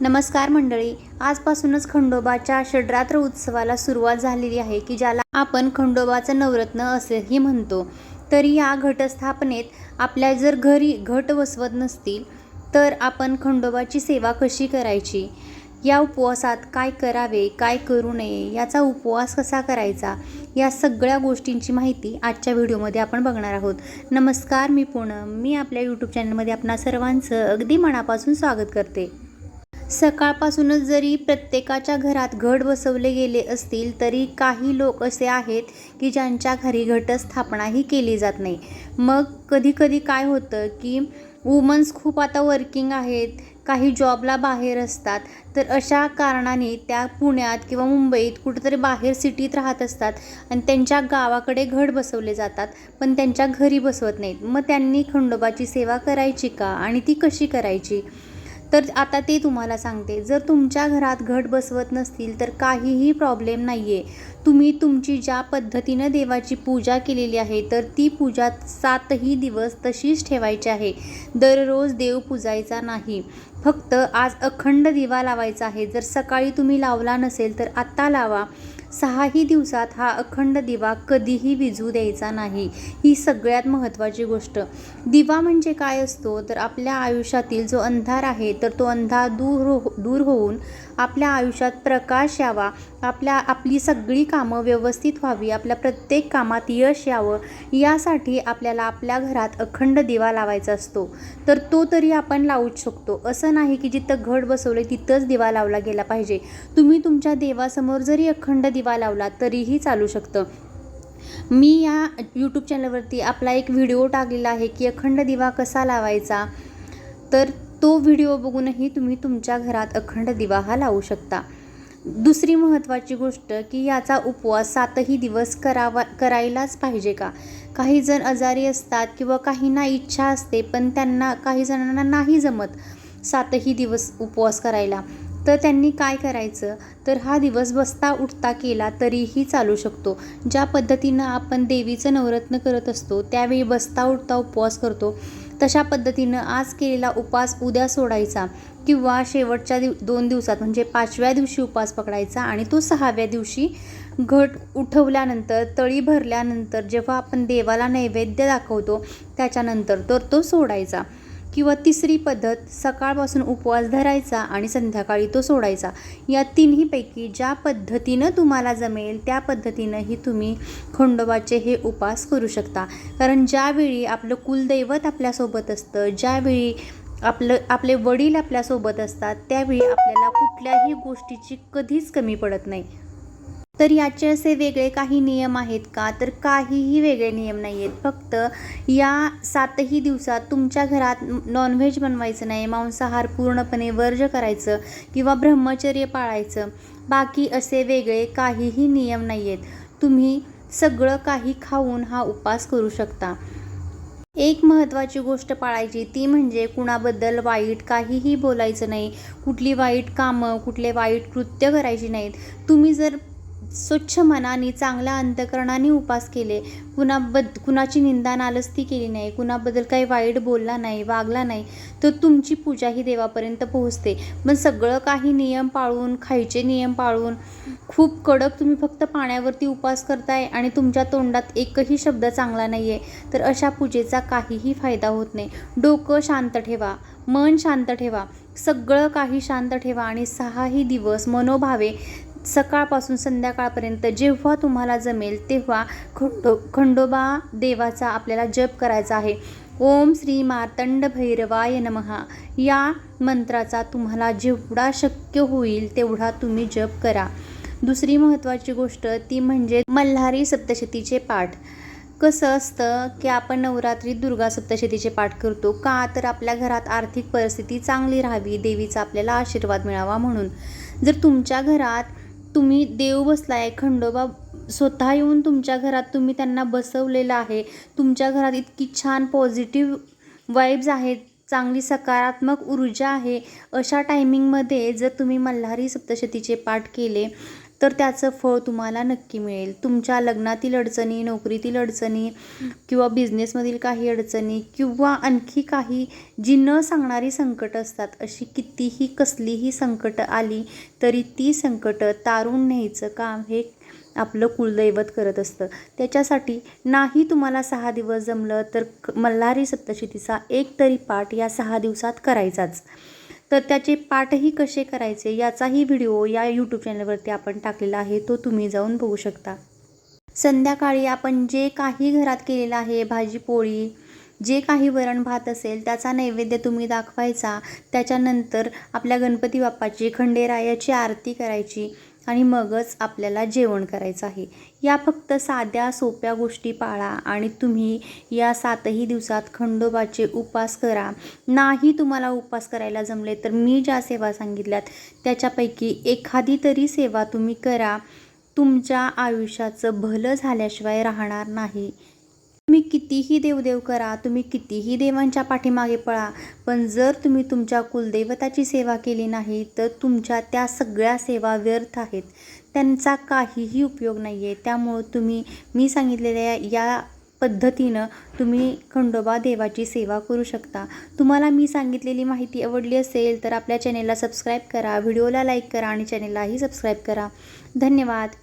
नमस्कार मंडळी आजपासूनच खंडोबाच्या षड्रात्र उत्सवाला सुरुवात झालेली आहे की ज्याला आपण खंडोबाचं नवरत्न असेही म्हणतो. तरी या घटस्थापनेत आपल्या जर घरी घट वसवत नसतील तर आपण खंडोबाची सेवा कशी करायची? या उपवासात काय करावे काय करू नये याचा उपवास कसा करायचा? या सगळ्या गोष्टींची माहिती आजच्या व्हिडिओमध्ये आपण बघणार आहोत. नमस्कार मी पूनम. मी आपल्या यूट्यूब चॅनलमध्ये आपणा सर्वांचं अगदी मनापासून स्वागत करते. सकाळपासूनच जरी प्रत्येकाच्या घरात घट बसवले गेले असतील तरी काही लोक असे आहेत की ज्यांच्या घरी घटस्थापनाही केली जात नाही. मग कधीकधी काय होतं की वुमन्स खूप आता वर्किंग आहेत काही जॉबला बाहेर असतात तर अशा कारणाने त्या पुण्यात किंवा मुंबईत कुठेतरी बाहेर सिटीत राहत असतात आणि त्यांच्या गावाकडे घट बसवले जातात पण त्यांच्या घरी बसवत नाहीत. मग त्यांनी खंडोबाची सेवा करायची का आणि ती कशी करायची? तर आता ते तुम्हाला सांगते. जर तुमच्या घरात घट बसवत नसतील तर काहीही प्रॉब्लेम नाही आहे तुम्ही तुमची ज्या पद्धतीनं देवाची पूजा केलेली आहे तर ती पूजा सातही दिवस तशीच ठेवायची आहे. दररोज देव पूजायचा नाही. फक्त आज अखंड दिवा लावायचा आहे. जर सकाळी तुम्ही लावला नसेल तर आत्ता लावा. सहाही दिवसात हा अखंड दिवा कधीही विझू द्यायचा नाही ही सगळ्यात महत्त्वाची गोष्ट. दिवा म्हणजे काय असतो? तर आपल्या आयुष्यातील जो अंधार आहे तर तो अंधार दूर हो दूर होऊन आपल्या आयुष्यात प्रकाश यावा. आपल्या आपली सगळी कामं व्यवस्थित व्हावी आपल्या प्रत्येक कामात यश यावं यासाठी आपल्याला आपल्या घरात अखंड दिवा लावायचा असतो. तर तो तरी आपण लावूच शकतो. असं नाही की जिथं घड बसवले तिथंच दिवा लावला गेला पाहिजे. तुम्ही तुमच्या देवासमोर जरी अखंड दिवा लावला तरीही चालू शकतं. मी या यूट्यूब चॅनलवरती आपला एक व्हिडिओ टाकलेला आहे की अखंड दिवा कसा लावायचा? तर तो व्हिडिओ बघूनही तुम्ही तुमच्या घरात अखंड दिवा हा लावू शकता. दुसरी महत्त्वाची गोष्ट की याचा उपवास सातही दिवस करावा करायलाच पाहिजे का? काही जण आजारी असतात किंवा काहींना इच्छा असते पण त्यांना काही जणांना नाही जमत सातही दिवस उपवास करायला. तर त्यांनी काय करायचं? तर हा दिवस बसता उठता केला तरीही चालू शकतो. ज्या पद्धतीनं आपण देवीचं नवरत्न करत असतो त्यावेळी बसता उठता उपवास करतो. तशा पद्धतीनं आज केलेला उपवास उद्या सोडायचा किंवा शेवटच्या दिव दोन दिवसात म्हणजे पाचव्या दिवशी उपवास पकडायचा आणि तो सहाव्या दिवशी घट उठवल्यानंतर तळी भरल्यानंतर जेव्हा आपण देवाला नैवेद्य दाखवतो त्याच्यानंतर तर तो सोडायचा. किंवा तिसरी पद्धत सकाळपासून उपवास धरायचा आणि संध्याकाळी तो सोडायचा. या तिन्हीपैकी ज्या पद्धतीनं तुम्हाला जमेल त्या पद्धतीनंही तुम्ही खंडोबाचे हे उपास करू शकता. कारण ज्यावेळी आपलं कुलदैवत आपल्यासोबत असतं ज्यावेळी आपलं आपले वडील आपल्यासोबत असतात त्यावेळी आपल्याला कुठल्याही गोष्टीची कधीच कमी पडत नाही. तर याचे असे वेगळे काही नियम आहेत का? तर काहीही वेगळे नियम नाही आहेत फक्त या सातही दिवसात तुमच्या घरात नॉनव्हेज बनवायचं नाही मांसाहार पूर्णपणे वर्ज करायचं किंवा ब्रह्मचर्य पाळायचं. बाकी असे वेगळे काहीही नियम नाही आहेत तुम्ही सगळं काही खाऊन हा उपास करू शकता. एक महत्त्वाची गोष्ट पाळायची ती म्हणजे कुणाबद्दल वाईट काहीही बोलायचं नाही. कुठली वाईट कामं कुठले वाईट कृत्य करायची नाहीत. तुम्ही जर स्वच्छ मनाने चांगल्या अंतकरणाने उपास केले. कुणाबद्द कुणाची निंदा नालस्ती केली नाही कुणाबद्दल काही वाईट बोलला नाही वागला नाही तर तुमची पूजा ही देवापर्यंत पोहोचते. पण सगळं काही नियम पाळून खायचे नियम पाळून खूप कडक तुम्ही फक्त पाण्यावरती उपास करताय आणि तुमच्या तोंडात एकही शब्द चांगला नाही आहे तर अशा पूजेचा काहीही फायदा होत नाही. डोकं शांत ठेवा मन शांत ठेवा सगळं काही शांत ठेवा आणि सहाही दिवस मनोभावे सकाळपासून संध्याकाळपर्यंत जेव्हा तुम्हाला जमेल तेव्हा खंडो खंडोबा देवाचा आपल्याला जप करायचा आहे. ओम श्री मार्तंड भैरवाय नमहा या मंत्राचा तुम्हाला जेवढा शक्य होईल तेवढा तुम्ही जप करा. दुसरी महत्त्वाची गोष्ट ती म्हणजे मल्हारी सप्तशतीचे पाठ. कसं असतं की आपण नवरात्रीत दुर्गा सप्तशतीचे पाठ करतो का तर आपल्या घरात आर्थिक परिस्थिती चांगली राहावी देवीचा आपल्याला आशीर्वाद मिळावा म्हणून. जर तुमच्या घरात तुम्ही देव बसलाय खंडोबा स्वतः येऊन तुमच्या घरात तुम्ही त्यांना बसवलेलं आहे. तुमच्या घरात इतकी छान पॉझिटिव्ह वाईब्स आहेत चांगली सकारात्मक ऊर्जा आहे. अशा टायमिंगमध्ये जर तुम्ही मल्हारी सप्तशतीचे पाठ केले तर त्याचं फळ तुम्हाला नक्की मिळेल. तुमच्या लग्नातील अडचणी नोकरीतील अडचणी किंवा बिझनेसमधील काही अडचणी किंवा आणखी काही जी न सांगणारी संकटं असतात अशी कितीही कसलीही संकटं आली तरी ती संकटं तारून न्यायचं काम हे आपलं कुलदैवत करत असतं. त्याच्यासाठी नाही तुम्हाला सहा दिवस जमलं तर क- मल्हारी सप्तशतीचा एक तरी पाठ या सहा दिवसात करायचाच. तर त्याचे पाठही कसे करायचे याचाही व्हिडिओ या यूट्यूब चॅनलवरती आपण टाकलेला आहे तो तुम्ही जाऊन बघू शकता. संध्याकाळी आपण जे काही घरात केलेलं आहे भाजी पोळी जे काही वरण भात असेल त्याचा नैवेद्य तुम्ही दाखवायचा. त्याच्यानंतर आपल्या गणपती बाप्पाची खंडेरायाची आरती करायची. आणि मगच आपल्याला जेवण करायचं आहे. या फक्त साध्या सोप्या गोष्टी पाळा आणि तुम्ही या सातही दिवसात खंडोबाचे उपास करा. नाही तुम्हाला उपास करायला जमले तर मी ज्या सेवा सांगितल्यात त्याच्यापैकी एखादी तरी सेवा तुम्ही करा. तुमच्या आयुष्याचं भलं झाल्याशिवाय राहणार नाही. तुम्ही कितीही देवदेव करा तुम्ही कितीही देवांच्या पाठीमागे पळा पण जर तुम्ही तुमच्या कुलदैवताची सेवा केली नाही तर तुमच्या त्या सगळ्या सेवा व्यर्थ आहेत. त्यांचा काहीही उपयोग नाही आहे त्यामुळं तुम्ही मी सांगितलेल्या या पद्धतीनं तुम्ही खंडोबा देवाची सेवा करू शकता. तुम्हाला मी सांगितलेली माहिती आवडली असेल तर आपल्या चॅनेलला सबस्क्राईब करा व्हिडिओला लाईक करा आणि चॅनेललाही सबस्क्राईब करा. धन्यवाद.